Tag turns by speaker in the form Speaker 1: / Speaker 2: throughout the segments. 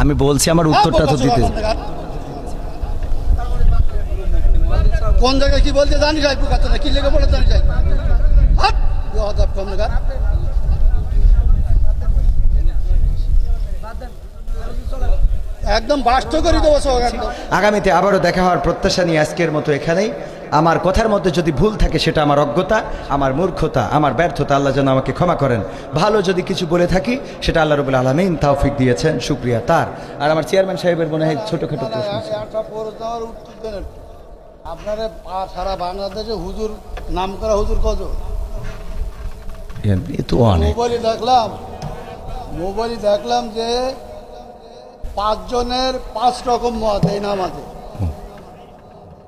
Speaker 1: আমি বলছি আমার উত্তরটা তো দিতে।
Speaker 2: কোন জায়গায় কি বলতে জানি যাই পুকাতে না কি লেগে বলে জানি যাই। হাট বেয়াদব কম লাগা একদম বাস্ত করে দেবো
Speaker 1: আগামীতে আবারও দেখা হওয়ার প্রত্যাশা নিয়ে আজকের মতো এখানেই। আমার কথার মধ্যে যদি ভুল থাকে সেটা আমার অজ্ঞতা আমার মূর্খতা আমার ব্যর্থতা আল্লাহ যেন আমাকে ক্ষমা করেন। ভালো যদি কিছু বলে থাকি সেটা আল্লাহ রবুল আলমিন তাওফিক দিয়েছেন শুক্রিয়া তার। আর আমার চেয়ারম্যান সাহেবের মনে হয় ছোটোখাটো প্রশ্ন।
Speaker 2: আপনারা সারা বাংলাদেশে হুজুর নাম করা হুজুর কত
Speaker 1: এ তো অনেক।
Speaker 2: মোবাইলে দেখলাম মোবাইলে দেখলাম যে পাঁচজনের পাঁচ রকম মত এই নামাজে।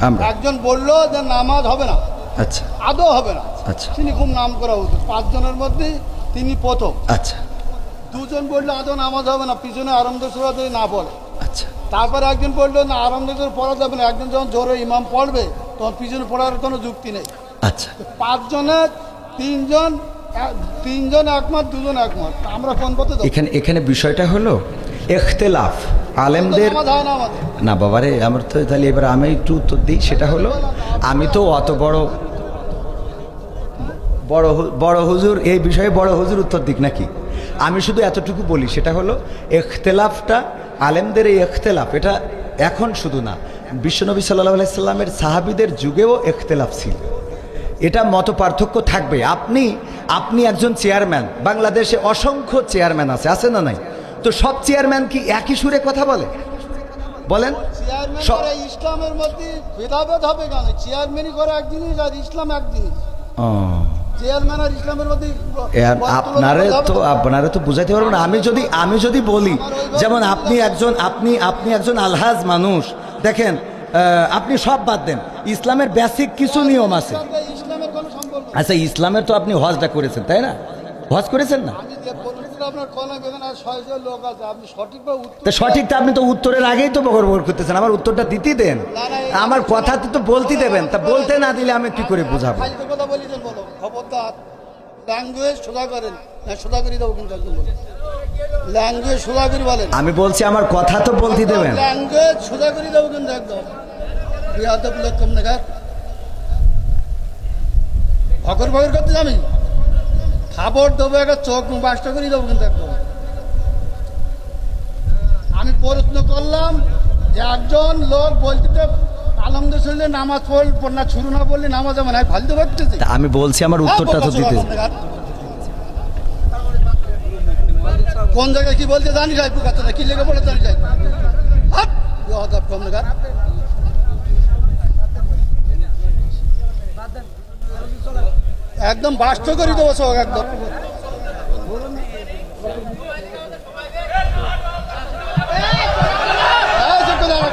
Speaker 1: আমরা।
Speaker 2: একজন বলল যে নামাজ হবে না।
Speaker 1: আচ্ছা।
Speaker 2: আদৌ হবে না।
Speaker 1: আচ্ছা।
Speaker 2: তিনি খুব নাম করা হতো পাঁচজনের মধ্যে তিনি প্রথম।
Speaker 1: আচ্ছা।
Speaker 2: দুজন বলল আদৌ নামাজ হবে না? পিছনে আরম্ভ সুরা যদি না পড়ে।
Speaker 1: আচ্ছা।
Speaker 2: তারপরে একজন বলল না আরম্ভ সুরা পড়া যাবে না। একজন যখন জোরে ইমাম পড়বে তখন পিছনে পড়ার কোনো যুক্তি নেই।
Speaker 1: আচ্ছা।
Speaker 2: পাঁচজনের তিনজন তিনজন একমত দুজন একমত। আমরা কোন পথে
Speaker 1: এখানে এখানে বিষয়টা হলো এখতেলাফ আলেমদের
Speaker 2: না
Speaker 1: না বাবারে আমার তো তাহলে এবার আমি একটু উত্তর দিই সেটা হলো আমি তো অত বড় বড় বড় হুজুর এই বিষয়ে বড় হুজুর উত্তর দিক নাকি? আমি শুধু এতটুকু বলি সেটা হলো এখতেলাফটা আলেমদের এই এখতেলাফ এটা এখন শুধু না বিশ্বনবী সাল্লাহ আলাইসাল্লামের সাহাবিদের যুগেও এখতেলাফ ছিল। এটা মত পার্থক্য থাকবে। আপনি আপনি একজন চেয়ারম্যান বাংলাদেশে অসংখ্য চেয়ারম্যান আছে আছে না নাই? তো সব চেয়ারম্যান কি একই সুরে কথা বলে? বলেন।
Speaker 2: ইসলামের মধ্যে ভেদাভেদ হবে কেন? চেয়ারম্যানই করে এক জিনিস আর ইসলাম এক জিনিস।
Speaker 1: আপনারে তো আপনারে তো বুঝাইতে পারব না। আমি যদি আমি যদি বলি যেমন আপনি একজন আপনি আপনি একজন আলহাজ মানুষ দেখেন আপনি সব বাদ দেন। ইসলামের বেসিক কিছু নিয়ম আছে। আচ্ছা ইসলামের তো আপনি হজটা করেছেন তাই না? হজ করেছেন না
Speaker 2: আমি যে বলছিলাম আপনার কলা বেদনা ছয়শো লোক আছে আপনি সঠিকভাবে
Speaker 1: সঠিকটা আপনি তো উত্তরের আগেই তো বকর করতেছেন আমার উত্তরটা দিতে দেন। আমার কথা তো বলতে দেবেন তা বলতে না দিলে আমি কি করে বুঝাবো?
Speaker 2: কথা বলিছেন বলো খবরদার। ল্যাঙ্গুয়েজ সোজা করেন। না সোজা করে দেবো কিন্তু একদম ল্যাঙ্গুয়েজ সোজা করে বলেন।
Speaker 1: আমি বলছি আমার কথা তো বলতে দেবেন।
Speaker 2: ল্যাঙ্গুয়েজ সোজা করে দেবো কিন্তু একদম? লোক কম ভকর ভকর করতে যাবি? খাবার দেবো একটা চোখ বাসটা করে দেবো কিন্তু একদম? আমি প্রশ্ন করলাম যে একজন লোক বলতে তো আলহামদুলিল্লাহ নামাজ পড় না শুরু না বললে নামাজ আমার নাই ফালতু ভাবতেছি।
Speaker 1: আমি বলছি আমার উত্তরটা তো দিতে।
Speaker 2: কোন জায়গায় কি বলতে জানি যাই পুকাতে কি লেগে বলে জানি যাই হাট কম লাগা একদম বাস্ত করে দেবো সব একদম এই চুপ করে দাঁড়াও।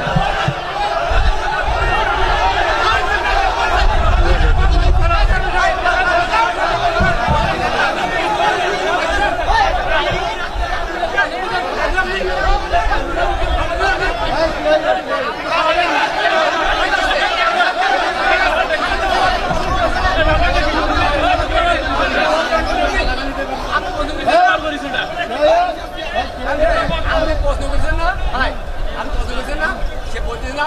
Speaker 3: আপনি প্রশ্ন করছেন না ভাই আপনি প্রশ্ন করছেন না